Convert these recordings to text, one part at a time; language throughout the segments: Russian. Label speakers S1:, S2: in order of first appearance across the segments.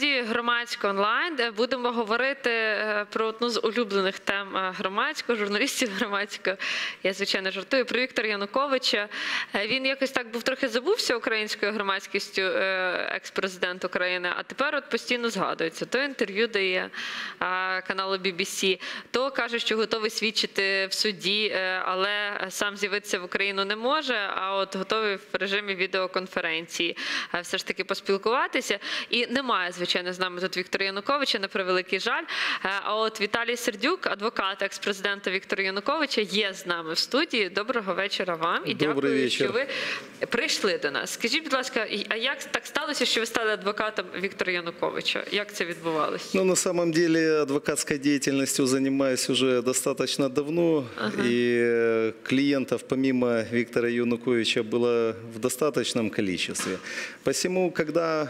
S1: студії громадсько онлайн будемо говорити е, про одну з улюблених тем е, громадського, журналістів громадського. Я звичайно жартую про Віктора Януковича. Е, Він якось так був трохи забувся українською громадськістю, екс-президент України, а тепер от постійно згадується. То інтерв'ю дає каналу BBC, то каже, що готовий свідчити в суді, але сам з'явитися в Україну не може. А от готовий в режимі відеоконференції все ж таки поспілкуватися. І немає, звичайно, з нами тут Віктора Януковича, на превеликий жаль. Е, А от Віталій Сердюк, адвокат екс-президента Віктора Януковича, є з нами в студії. Доброго вечора вам і
S2: Добрий
S1: дякую,
S2: вечір.
S1: що ви прийшли до нас. Скажіть, будь ласка, а як так сталося, що ви стали адвокатом Віктора Януковича? Як це відбувалося?
S2: Ну, на самом деле, адвокатской деятельностью занимаюсь уже достаточно давно, и э, клиентов помимо Виктора Януковича было в достаточном количестве. Посему, когда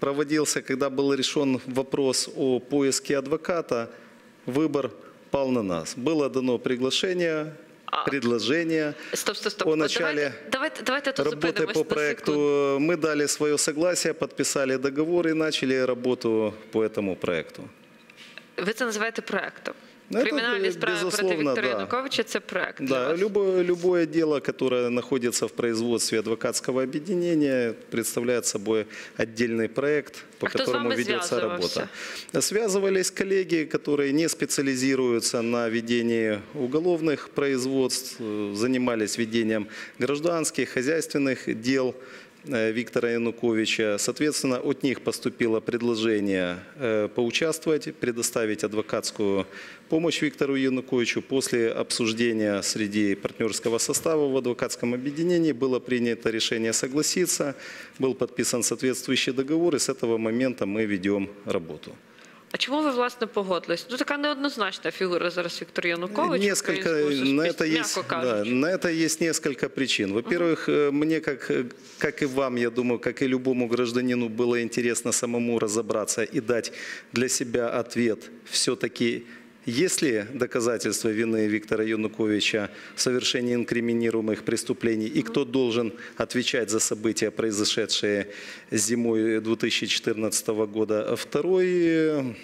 S2: проводился, когда был решен вопрос о поиске адвоката, выбор пал на нас. Было дано приглашение,
S1: А-
S2: предложение
S1: Стоп, стоп, стоп.
S2: о начале
S1: давайте, давайте, давайте
S2: работы по проекту.
S1: секунду.
S2: Мы дали свое согласие, подписали договор и начали работу по этому проекту.
S1: Ви це називаєте проектом.
S2: Ну, це,
S1: Кримінальні справи проти
S2: безусловно,
S1: Віктора
S2: да.
S1: Януковича це проект. для
S2: Да,
S1: вас.
S2: любое, любое дело, которое находится в производстве адвокатского объединения, представляет собой отдельный проект, по
S1: А кто с
S2: которому
S1: вами
S2: ведется
S1: связывался?
S2: работа. Связывались коллеги, которые не специализируются на ведении уголовных производств, э, занимались ведением гражданских, хозяйственных дел. э, Виктора Януковича. Соответственно, от них поступило предложение э, поучаствовать, предоставить адвокатскую помощь Виктору Януковичу. После обсуждения среди партнерского состава в адвокатском объединении было принято решение согласиться, был подписан соответствующий договор, и с этого момента мы ведем работу.
S1: А чому ви власне погодились? Ну така неоднозначна фігура зараз Віктор Янукович. в
S2: Несколько,
S1: українському
S2: на это
S1: суспільстві,
S2: есть,
S1: м'яко
S2: да,
S1: кажучи.
S2: на это есть несколько причин. Во-первых, э, мне, как, э, как и вам, я думаю, как и любому гражданину, было интересно самому разобраться и дать для себя ответ. Все-таки есть ли доказательства вины Виктора Януковича в совершении инкриминируемых преступлений и кто должен отвечать за события, произошедшие зимой 2014 года? Второй э,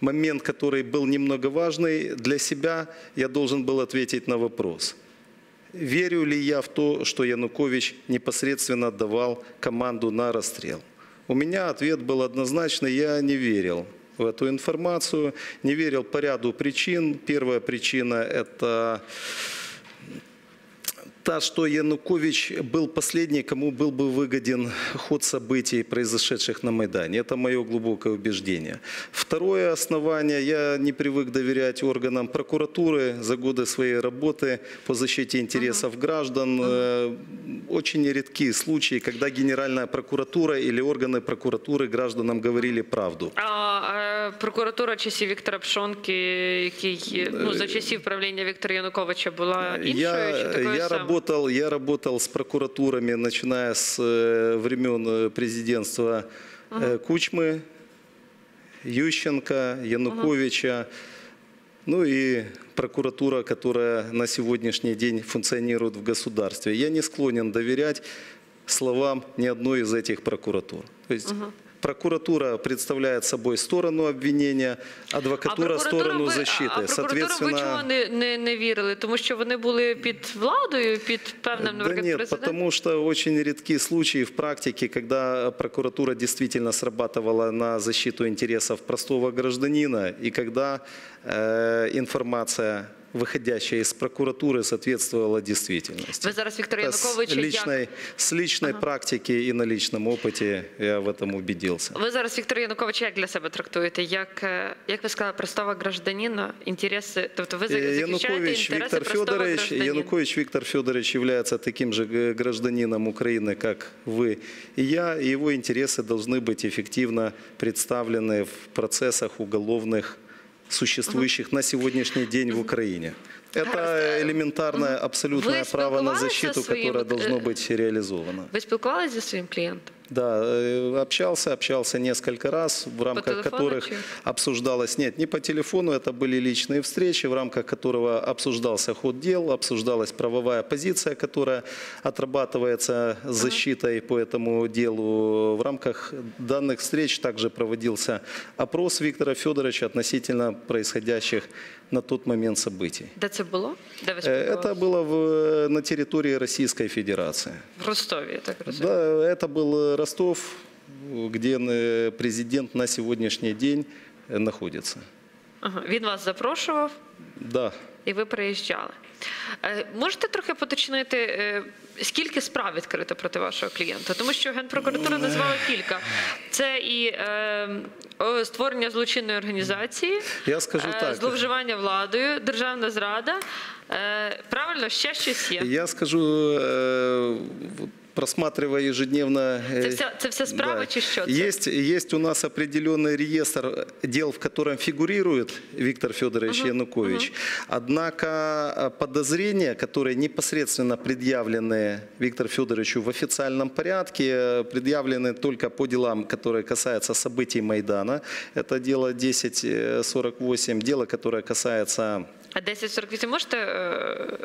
S2: момент, который был немного важный для себя, я должен был ответить на вопрос. Верю ли я в то, что Янукович непосредственно давал команду на расстрел? У меня ответ был однозначный, я не верил в эту информацию, не верил по ряду причин. Первая причина – это та, что Янукович был последний, кому был бы выгоден ход событий, произошедших на Майдане. Это мое глубокое убеждение. Второе основание. Я не привык доверять органам прокуратуры за годы своей работы по защите интересов граждан. Э, Очень редки случаи, когда Генеральная прокуратура или органы прокуратуры гражданам говорили правду.
S1: А е, прокуратура часів Віктора Пшонки, який ну за часів правління Віктора Януковича була іншою чи
S2: Я,
S1: такою
S2: я,
S1: самою?
S2: работал, я работал с прокуратурами, начиная с э, времен э, президентства э, Кучмы, Ющенко, Януковича, ну и прокуратура, которая на сегодняшний день функционирует в государстве. Я не склонен доверять словам ни одной из этих прокуратур. То есть Прокуратура представляет собой сторону обвинения, адвокатура сторону
S1: ви-
S2: защиты.
S1: А прокуратура ви чого не, не, не вірили? Тому що вони були під владою, під певним,
S2: Да
S1: наприклад,
S2: нет,
S1: президентом?
S2: потому что очень редки случаи в практике, когда прокуратура действительно срабатывала на защиту интересов простого гражданина, и когда э, информация, выходящая из прокуратуры, соответствовала действительности.
S1: Ви зараз Віктора
S2: Это с
S1: Януковича як
S2: личной, с личной практики и на личном опыте я в этом убедился.
S1: Ви зараз Віктора Януковича як для себе трактуєте? Як, е, як ви сказали, простого гражданина, інтереси, тобто ви
S2: Э,
S1: захищаєте
S2: Янукович
S1: інтереси
S2: Виктор
S1: простого
S2: Федорович,
S1: гражданина?
S2: Янукович Виктор Федорович является таким же г- гражданином Украины, как вы и я, и его интересы должны быть эффективно представлены в процессах уголовных, существующих на сегодняшний день в Украине. Это элементарное абсолютное
S1: Вы
S2: право на
S1: спілкувалися
S2: защиту,
S1: своїм,
S2: которое
S1: э,
S2: должно быть реализовано.
S1: Ви спілкувалися зі своїм клієнтом?
S2: Да, э, общался, общался несколько раз, в рамках
S1: телефону
S2: которых
S1: чи?
S2: обсуждалось, нет, не по телефону, это были личные встречи, в рамках которого обсуждался ход дел, обсуждалась правовая позиция, которая отрабатывается защитой по этому делу. В рамках данных встреч также проводился опрос Виктора Федоровича относительно происходящих на тот момент событий.
S1: Де це було? Де ви
S2: Э,
S1: спілкувалися?
S2: Это было в, на территории Российской Федерации.
S1: В Ростові, я так розумію.
S2: Да, это был Ростов, где э, президент на сегодняшний день э, находится.
S1: Ага. Він вас запрошував,
S2: Да.
S1: і ви приїжджали. Е, Можете трохи поточнити, е, скільки справ відкрито проти вашого клієнта? Тому що Генпрокуратура назвала кілька. Це і е, о, створення злочинної організації,
S2: Я скажу
S1: е,
S2: так.
S1: зловживання владою, державна зрада. Е, Правильно, ще щось є.
S2: Я скажу, э, вот просматривая ежедневно... э,
S1: вся, це вся справа
S2: да.
S1: чи це?
S2: Есть, есть у нас определенный реестр дел, в котором фигурирует Виктор Федорович Янукович. Однако э, подозрения, которые непосредственно предъявлены Виктору Федоровичу в официальном порядке, э, предъявлены только по делам, которые касаются событий Майдана. Это дело 1048, дело, которое касается
S1: А 1048 можете е,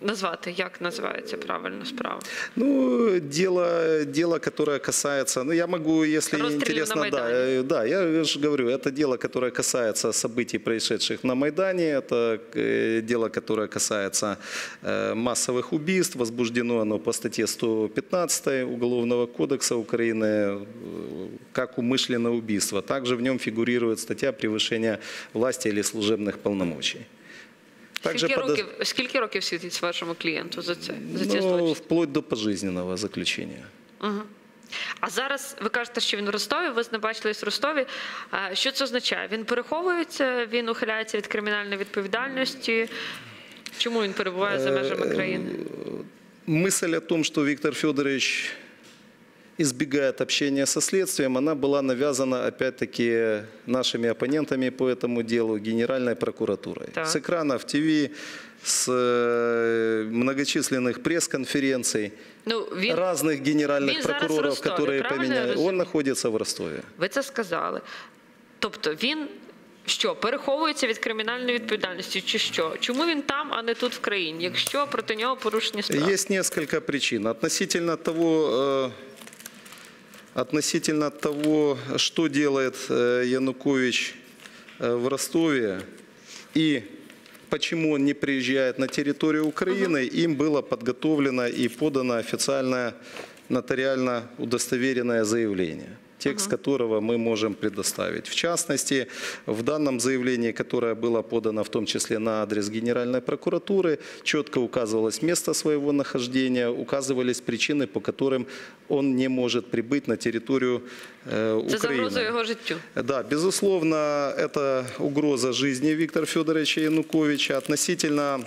S1: назвати, як називається правильно справа?
S2: Ну, дело, дело, которое касается, ну, я могу, если
S1: Расстрелы на
S2: интересно, да,
S1: Майдане.
S2: э, да, я же говорю, это дело, которое касается событий, происшедших на Майдане, это э, дело, которое касается э, массовых убийств, возбуждено оно по статье 115 Уголовного кодекса Украины э, как умышленное убийство. Также в нем фигурирует статья превышения власти или служебных полномочий.
S1: Скільки,
S2: подоз-
S1: років, скільки років світить вашому клієнту за це? За ці
S2: ну, вплоть до пожизненного заключения.
S1: Угу. А зараз ви кажете, що він в Ростові, ви ним бачились в Ростові. Що це означає? Він переховується, він ухиляється від кримінальної відповідальності. Чому він перебуває за межами країни?
S2: Мысль о том, что Виктор Федорович избегает общения со следствием, она была навязана, опять-таки, нашими оппонентами по этому делу, Генеральной прокуратурой.
S1: Так.
S2: С экранов ТВ, с э, многочисленных пресс-конференций,
S1: Ну, він,
S2: разных генеральных
S1: він зараз в
S2: прокуроров,
S1: Ростові,
S2: которые
S1: правильно я
S2: поменяли.
S1: розумію?
S2: Он находится в Ростове.
S1: ви це сказали. Тобто він що, переховується від кримінальної відповідальності, чи що? Чому він там, а не тут в країні? Якщо проти нього порушення справ?
S2: Есть несколько причин. Относительно того, э, относительно того, что делает э, Янукович э, в Ростове и почему он не приезжает на территорию Украины, им было подготовлено и подано официальное нотариально удостоверенное заявление текст которого мы можем предоставить. В частности, в данном заявлении, которое было подано в том числе на адрес Генеральной прокуратуры, четко указывалось место своего нахождения, указывались причины, по которым он не может прибыть на территорию э, Украины.
S1: загроза його життю.
S2: Да, безусловно, это угроза жизни Виктора Федоровича Януковича. Относительно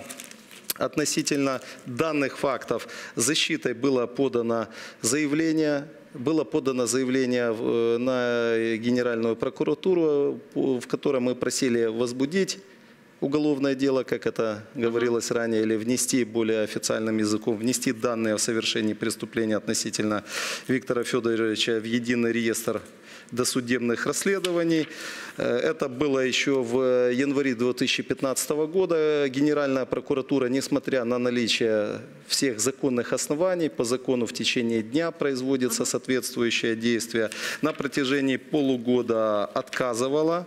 S2: Относительно данных фактов защитой было подано заявление, было подано заявление э, на Генеральную прокуратуру, в котором мы просили возбудить уголовное дело, как это говорилось ранее, или внести более официальным языком, внести данные о совершении преступления относительно Виктора Федоровича в единый реестр досудебных расследований. Э, Это было еще в январе 2015 года. Генеральная прокуратура, несмотря на наличие всех законных оснований, по закону в течение дня производится соответствующее действие, на протяжении полугода отказывала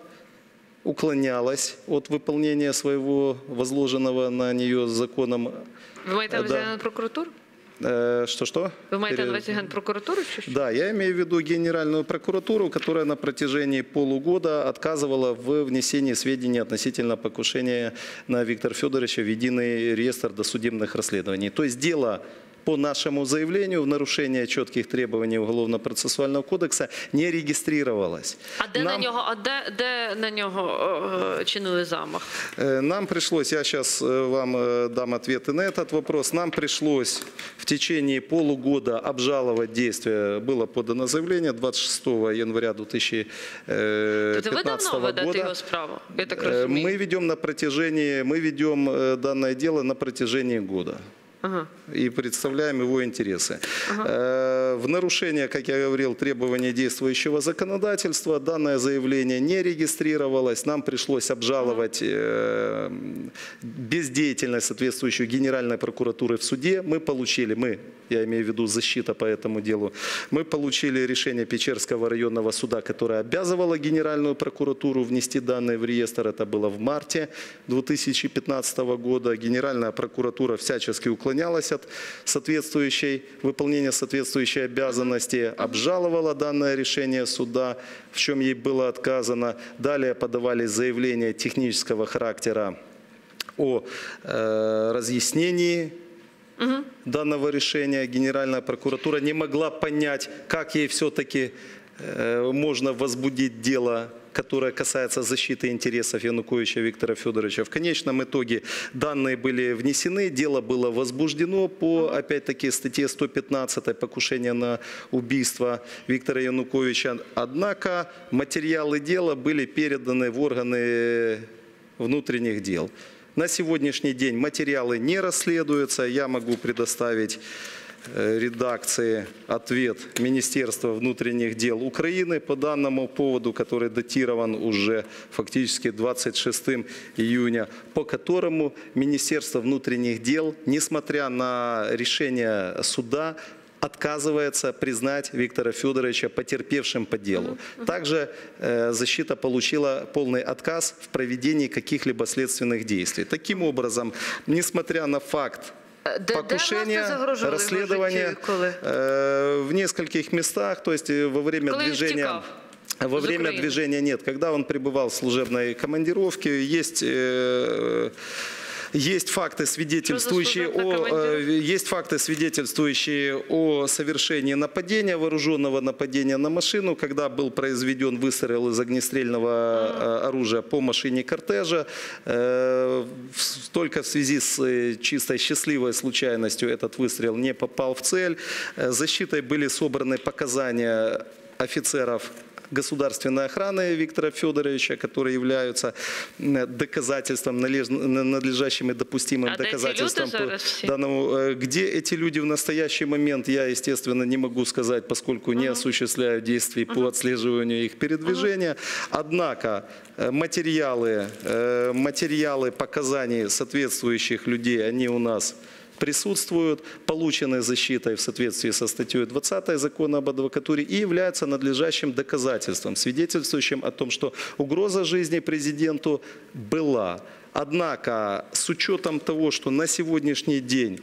S2: уклонялась от выполнения своего возложенного на нее законом.
S1: Ви маєте на
S2: Е,
S1: увазі
S2: да.
S1: Генпрокуратуру?
S2: Э, Что-что?
S1: Ви маєте на
S2: Пере-
S1: увазі Генпрокуратуру чи що?
S2: Да, я имею в виду Генеральную прокуратуру, которая на протяжении полугода отказывала в внесении сведений относительно покушения на Виктора Федоровича в единый реестр досудебных расследований. То есть дело по нашему заявлению в нарушение четких требований Уголовно-процессуального кодекса не регистрировалось.
S1: А де на
S2: Нам-
S1: нього, а де, де на нього чинили замах?
S2: Нам пришлось, я сейчас вам дам ответы на этот вопрос, нам пришлось в течение полугода обжаловать действия. Было подано заявление 26 января 2015
S1: Тобто ви давно ведете
S2: года.
S1: його справу? Я так розумію.
S2: Мы ведем на протяжении, мы ведем данное дело на протяжении года.
S1: Ага.
S2: и представляем его интересы. Э, В нарушение, как я говорил, требований действующего законодательства данное заявление не регистрировалось. Нам пришлось обжаловать э, бездеятельность соответствующую Генеральной прокуратуры в суде. Мы получили, мы, я имею в виду защита по этому делу, мы получили решение Печерского районного суда, которое обязывало Генеральную прокуратуру внести данные в реестр. Это было в марте 2015 года. Генеральная прокуратура всячески уклонялась от соответствующей, выполнения соответствующей обязанности, обжаловала данное решение суда, в чем ей было отказано. Далее подавались заявления технического характера о э, разъяснении данного решения. Генеральная прокуратура не могла понять, как ей все-таки э, можно возбудить дело которое касается защиты интересов Януковича Виктора Федоровича. В конечном итоге данные были внесены, дело было возбуждено по, опять-таки, статье 115 «Покушение на убийство Виктора Януковича». Однако материалы дела были переданы в органы внутренних дел. На сегодняшний день материалы не расследуются. Я могу предоставить редакции ответ Министерства внутренних дел Украины по данному поводу, который датирован уже фактически 26 июня, по которому Министерство внутренних дел, несмотря на решение суда, отказывается признать Виктора Федоровича потерпевшим по делу. Также э, защита получила полный отказ в проведении каких-либо следственных действий. Таким образом, несмотря на факт покушения,
S1: власне, загрожували його
S2: расследования
S1: життю, коли?
S2: э, в нескольких местах, то есть э, во время
S1: Коли він
S2: движения...
S1: втікав
S2: Во
S1: з
S2: время
S1: України?
S2: движения нет. Когда он пребывал в служебной командировке, есть... есть факты, свидетельствующие о, э, есть факты, свидетельствующие о совершении нападения, вооруженного нападения на машину, когда был произведен выстрел из огнестрельного э, оружия по машине кортежа. Э, Только в связи с чистой счастливой случайностью этот выстрел не попал в цель. Защитой были собраны показания офицеров государственной охраны Виктора Федоровича, которые являются м, доказательством, належ- надлежащим и допустимым
S1: А
S2: доказательством по данному. Э, Где эти люди в настоящий момент, я, естественно, не могу сказать, поскольку не осуществляю действий по отслеживанию их передвижения. Однако э, материалы, э, материалы показаний соответствующих людей, они у нас присутствуют, получены защитой в соответствии со статьей 20 Закона об адвокатуре и являются надлежащим доказательством, свидетельствующим о том, что угроза жизни президенту была. Однако с учетом того, что на сегодняшний день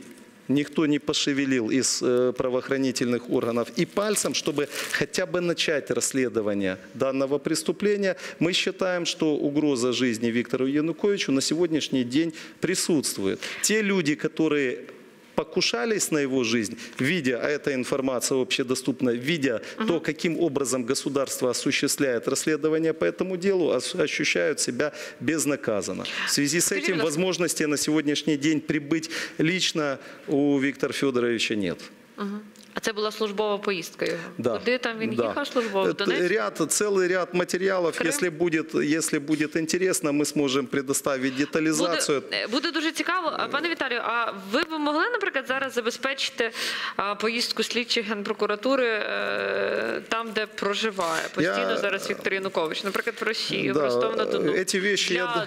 S2: никто не пошевелил из э, правоохранительных органов и пальцем, чтобы хотя бы начать расследование данного преступления, мы считаем, что угроза жизни Виктору Януковичу на сегодняшний день присутствует. Те люди, которые покушались на его жизнь, видя, а эта информация общедоступна, видя то, каким образом государство осуществляет расследование по этому делу, ощущают себя безнаказанно. В связи с этим возможности на сегодняшний день прибыть лично у Виктора Федоровича нет.
S1: А це була службова поїздка його.
S2: Да.
S1: Куди там він
S2: Да.
S1: їхав службово? В
S2: Это
S1: Донецьк?
S2: ряд, целый ряд материалов.
S1: Крым?
S2: Если будет, если будет интересно, мы сможем предоставить детализацию.
S1: Буде, е, буде дуже цікаво. А пане Віталію, а ви б могли, наприклад, зараз забезпечити а, поїздку слідчих генпрокуратури е, там, де проживає постійно
S2: Я-
S1: зараз Віктор Янукович, наприклад, в Росії, в
S2: Да,
S1: Ростов на Дону
S2: эти вещи я
S1: для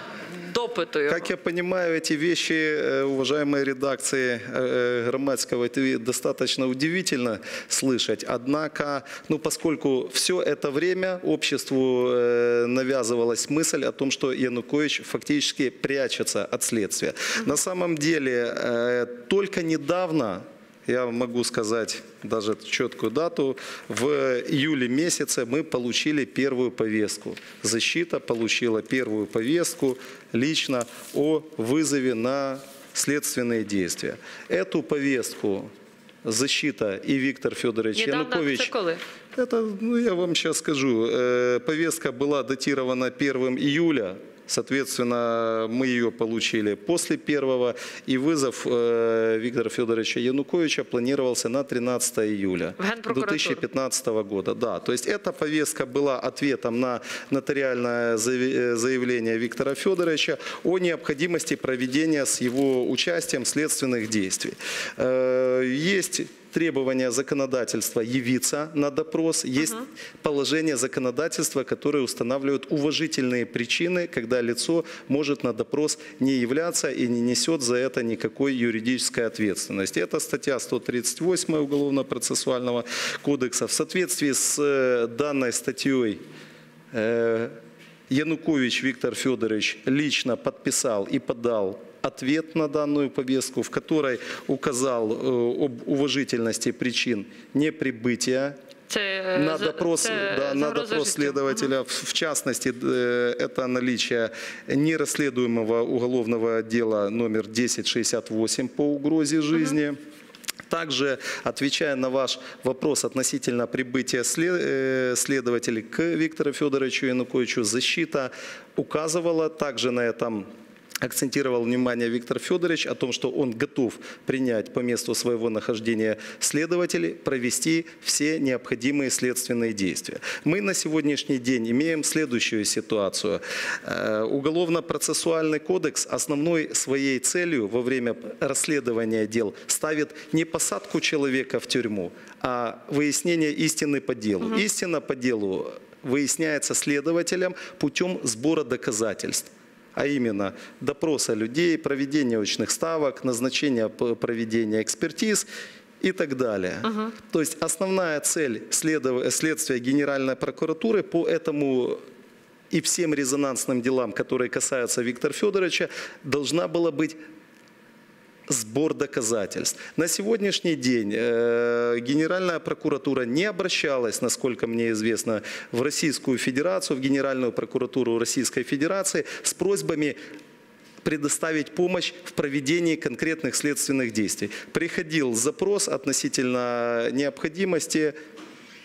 S1: допиту його.
S2: Как я понимаю, эти вещи, э, уважаемые редакции э, Громадского ТВ, достаточно удивительно слышать. Однако, ну, поскольку все это время обществу э, навязывалась мысль о том, что Янукович фактически прячется от следствия. На самом деле, э, только недавно я могу сказать даже четкую дату. В июле месяце мы получили первую повестку. Защита получила первую повестку лично о вызове на следственные действия. Эту повестку защита и Виктор Федорович
S1: Недавно
S2: Янукович
S1: коли?
S2: это, ну, я вам сейчас скажу. Э, Повестка была датирована 1 июля Соответственно, мы ее получили после первого, и вызов э, Виктора Федоровича Януковича планировался на 13 июля
S1: В Генпрокуратуру.
S2: 2015 года. Да, то есть эта повестка была ответом на нотариальное э, заявление Виктора Федоровича о необходимости проведения с его участием следственных действий. Э, Есть требования законодательства явиться на допрос, есть положение законодательства, которое устанавливает уважительные причины, когда лицо может на допрос не являться и не несет за это никакой юридической ответственности. Это статья 138 Уголовно-процессуального кодекса. В соответствии с э, данной статьей э, Янукович Виктор Федорович лично подписал и подал ответ на данную повестку, в которой указал э, об уважительности причин неприбытия
S1: Це е,
S2: на допрос,
S1: це
S2: да, на допрос следователя, в частности, э, это наличие нерасследуемого уголовного дела номер 1068 по угрозе жизни. Также, отвечая на ваш вопрос относительно прибытия след- э, следователей к Виктору Федоровичу Януковичу, защита указывала также на этом акцентировал внимание Виктор Федорович о том, что он готов принять по месту своего нахождения следователей, провести все необходимые следственные действия. Мы на сегодняшний день имеем следующую ситуацию. Э, Уголовно-процессуальный кодекс основной своей целью во время расследования дел ставит не посадку человека в тюрьму, а выяснение истины по делу. Истина по делу выясняется следователем путем сбора доказательств а именно допроса людей, проведения очных ставок, назначения проведения экспертиз и так далее. То есть основная цель следов- следствия Генеральной прокуратуры по этому и всем резонансным делам, которые касаются Виктора Федоровича, должна была быть сбор доказательств. На сегодняшний день э, Генеральная прокуратура не обращалась, насколько мне известно, в Российскую Федерацию, в Генеральную прокуратуру Российской Федерации с просьбами предоставить помощь в проведении конкретных следственных действий. Приходил запрос относительно необходимости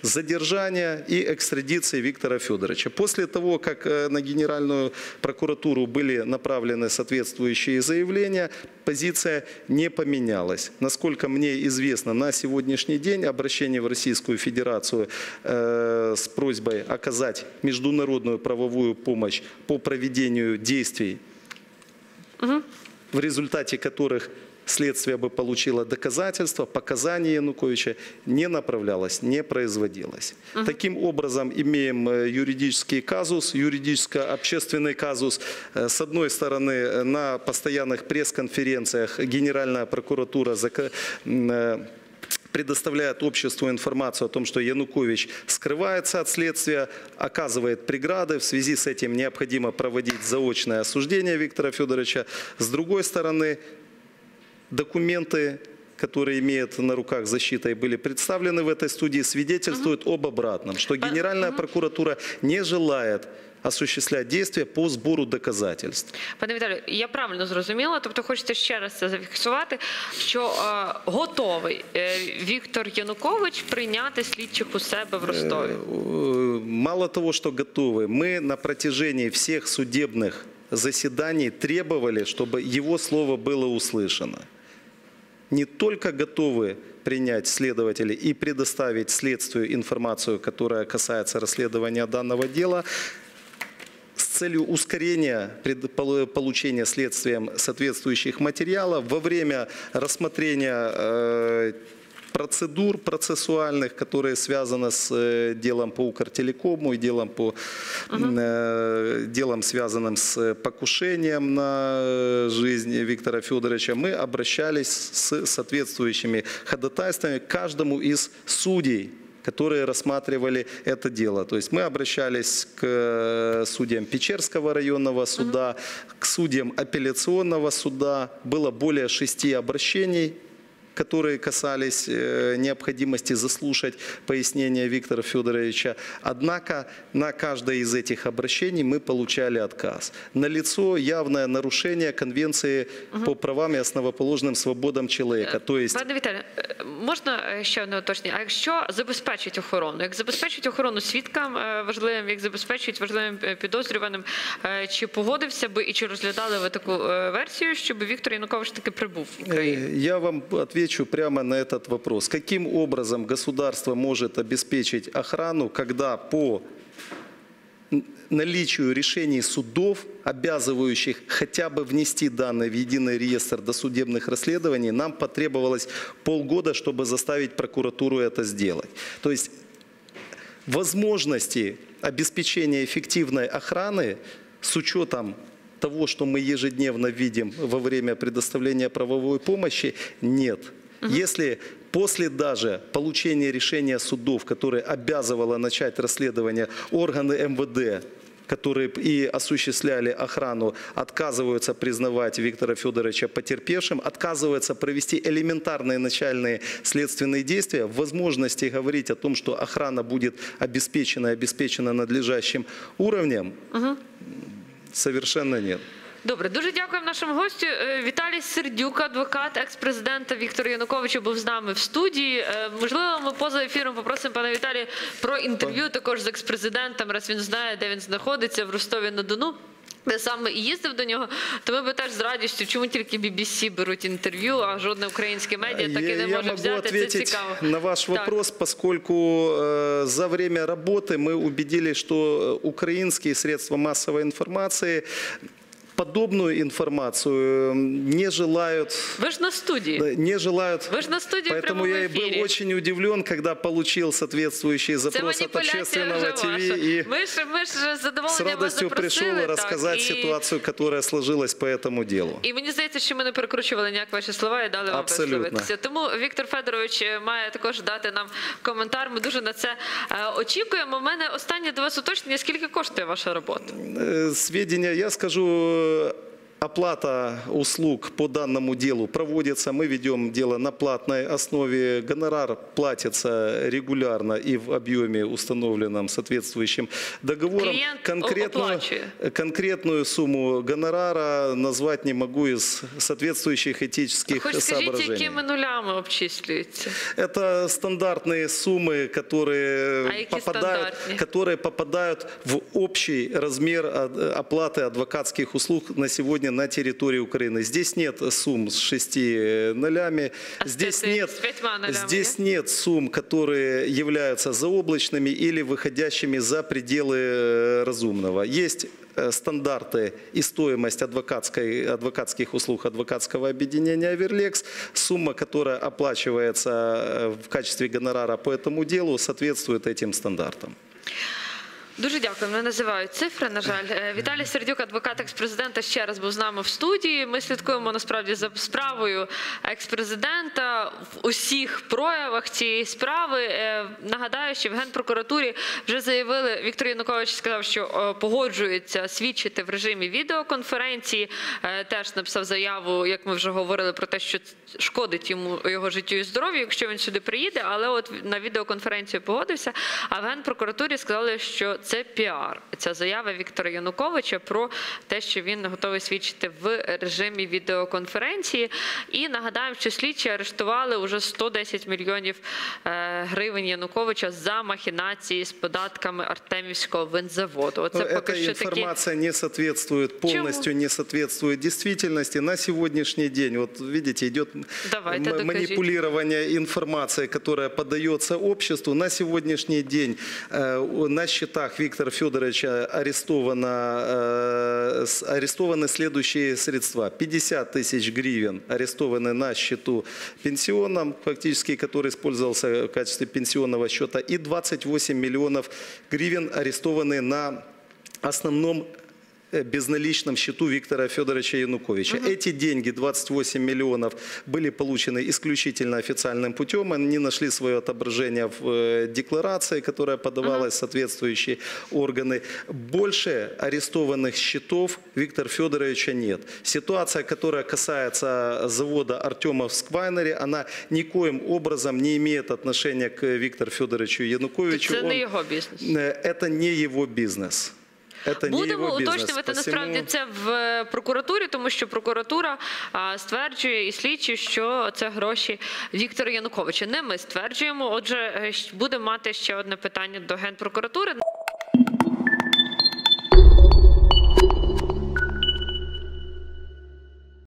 S2: задержания и экстрадиции Виктора Федоровича. После того, как э, на Генеральную прокуратуру были направлены соответствующие заявления, позиция не поменялась. Насколько мне известно, на сегодняшний день обращение в Российскую Федерацию э, с просьбой оказать международную правовую помощь по проведению действий в результате которых следствие бы получило доказательства, показания Януковича, не направлялось, не производилось. Таким образом, имеем э, юридический казус, юридическо-общественный казус. Э, С одной стороны, э, на постоянных пресс-конференциях Генеральная прокуратура предоставляет обществу информацию о том, что Янукович скрывается от следствия, оказывает преграды. В связи с этим необходимо проводить заочное осуждение Виктора Федоровича. С другой стороны, документы, которые имеет на руках защита и были представлены в этой студии, свидетельствуют об обратном, что Генеральная прокуратура не желает осуществлять действия по сбору доказательств.
S1: Пане Віталію, я правильно зрозуміла, тобто хочете ще раз це зафіксувати, що е, готовий е, Віктор Янукович прийняти слідчих у себе в Ростові.
S2: Э, Мало того, что готовы, мы на протяжении всех судебных заседаний требовали, чтобы его слово было услышано. Не только готовы принять следователи и предоставить следствию информацию, которая касается расследования данного дела, с целью ускорения получения следствием соответствующих материалов во время рассмотрения э, процедур процессуальных, которые связаны с э, делом по Укртелекому и делом, по, э, делом связанным с покушением на э, жизнь Виктора Федоровича, мы обращались с соответствующими ходатайствами к каждому из судей, которые рассматривали это дело. То есть мы обращались к судьям Печерского районного суда, к судьям апелляционного суда. Было более шести обращений которые касались э, необходимости заслушать пояснения Виктора Федоровича. Однако на каждое из этих обращений мы получали отказ. Налицо явное нарушение Конвенции по правам и основоположным свободам человека. То есть
S1: Пане Віталію, е, можна е, ще одне уточнення? А якщо забезпечить охорону, як забезпечить охорону свідкам е, важливим, як забезпечують важливим е, підозрюваним, е, чи погодився би і чи розглядали ви таку е, версію, щоб Віктор Янукович таки прибув в Україну?
S2: Э, Я вам отвечу прямо на этот вопрос. Каким образом государство может обеспечить охрану, когда по наличию решений судов, обязывающих хотя бы внести данные в единый реестр досудебных расследований, нам потребовалось полгода, чтобы заставить прокуратуру это сделать. То есть возможности обеспечения эффективной охраны с учетом того, что мы ежедневно видим во время предоставления правовой помощи, нет. Если после даже получения решения судов, которое обязывало начать расследование, органы МВД которые и осуществляли охрану, отказываются признавать Виктора Федоровича потерпевшим, отказываются провести элементарные начальные следственные действия, возможности говорить о том, что охрана будет обеспечена и обеспечена надлежащим уровнем, совершенно нет.
S1: Добре, дуже дякуємо нашому гостю. Е, Віталій Сердюк, адвокат екс-президента Віктора Януковича, був з нами в студії. Е, Можливо, ми поза ефіром попросимо пана Віталія про інтерв'ю також з екс-президентом, раз він знає, де він знаходиться в Ростові на Дону Де саме і їздив до нього, то ми би теж з радістю, чому тільки BBC беруть інтерв'ю, а жодне українське медіа таки
S2: Я-
S1: не
S2: Я
S1: може
S2: могу
S1: взяти. Це
S2: ответить
S1: цікаво.
S2: на ваш
S1: Так.
S2: вопрос, поскольку э, за время работы мы убедились, что э, украинские средства массовой информации подобную информацию э, не желают
S1: Ви ж на студії.
S2: да, не желают.
S1: Ви ж на студії в
S2: Поэтому
S1: прямому
S2: я и
S1: ефірі.
S2: был очень удивлен, когда получил соответствующий
S1: Це
S2: запрос от
S1: маніпуляція
S2: общественного
S1: вже
S2: ТВ
S1: ваша.
S2: и
S1: Ми ж ми ж з
S2: с
S1: задоволенням вас
S2: радостью пришел
S1: запросили.
S2: и рассказать
S1: так, і-
S2: ситуацию, которая сложилась по этому делу.
S1: І мені здається, що ми не перекручували ніяк ваші слова і дали вам
S2: Абсолютно.
S1: висловитися. Тому Віктор Федорович е, має також дати нам коментар. Ми дуже на це е, очікуємо. У мене останнє до вас уточнення. Скільки коштує ваша робота?
S2: Э, Сведения, я скажу, euh, оплата услуг по данному делу проводится. Мы ведем дело на платной основе. Гонорар платится регулярно и в объеме, установленном соответствующим договором.
S1: Клиент
S2: Конкретную,
S1: оплачивает.
S2: конкретную сумму гонорара назвать не могу из соответствующих этических
S1: Хоч скажіть,
S2: соображений.
S1: якими нулями обчислюються?
S2: Это стандартные суммы, которые
S1: А
S2: попадают, которые попадают в общий размер а, оплаты адвокатских услуг на сегодня на территории Украины. Здесь нет сумм с шести нолями,
S1: А
S2: здесь нет,
S1: нолями,
S2: здесь нет сумм, которые являются заоблачными или выходящими за пределы э, разумного. Есть э, стандарты и стоимость адвокатской, адвокатских услуг адвокатского объединения «Аверлекс». Сумма, которая оплачивается э, в качестве гонорара по этому делу, соответствует этим стандартам.
S1: Дуже дякую. Не називають цифри. На жаль, Е, Віталій Сердюк, адвокат експрезидента, ще раз був з нами в студії. Ми слідкуємо насправді за справою експрезидента в усіх проявах цієї справи. Е, Нагадаю, що в генпрокуратурі вже заявили, Віктор Янукович сказав, що е, погоджується свідчити в режимі відеоконференції. Теж написав заяву, як ми вже говорили, про те, що шкодить йому його життю і здоров'ю, якщо він сюди приїде. Але от на відеоконференцію погодився. А в генпрокуратурі сказали, що це піар. Ця заява Віктора Януковича про те, що він готовий свідчити в режимі відеоконференції. І нагадаємо, що слідчі арештували уже 110 мільйонів е, гривень Януковича за махінації з податками Артемівського винзаводу. Оце поки
S2: Эта
S1: що такі.
S2: информация не соответствует, полностью не соответствует действительности. На сегодняшний день, вот видите, идет
S1: Давайте,
S2: м-
S1: докажите.
S2: манипулирование информацией, которая подается обществу. На сегодняшний день э, на счетах Виктора Федоровича арестовано, э, арестованы следующие средства. 50 тысяч гривен арестованы на счету пенсионном, фактически, который использовался в качестве пенсионного счета, и 28 миллионов гривен арестованы на основном безналичном счету Виктора Федоровича Януковича. Эти деньги, 28 миллионов, были получены исключительно официальным путем. Они нашли свое отображение в э, декларации, которая подавалась в соответствующие органы. Больше арестованных счетов Виктора Федоровича нет. Ситуация, которая касается завода Артема в Сквайнере, она никоим образом не имеет отношения к Виктору Федоровичу Януковичу.
S1: Це не
S2: Он-
S1: його бізнес.
S2: Э, Это не его бизнес. Это
S1: Будемо уточнювати
S2: Посему-
S1: насправді це в е, прокуратурі, тому що прокуратура стверджує і слідчі, що це гроші Віктора Януковича. Не ми стверджуємо. Отже, е, будемо мати ще одне питання до генпрокуратури.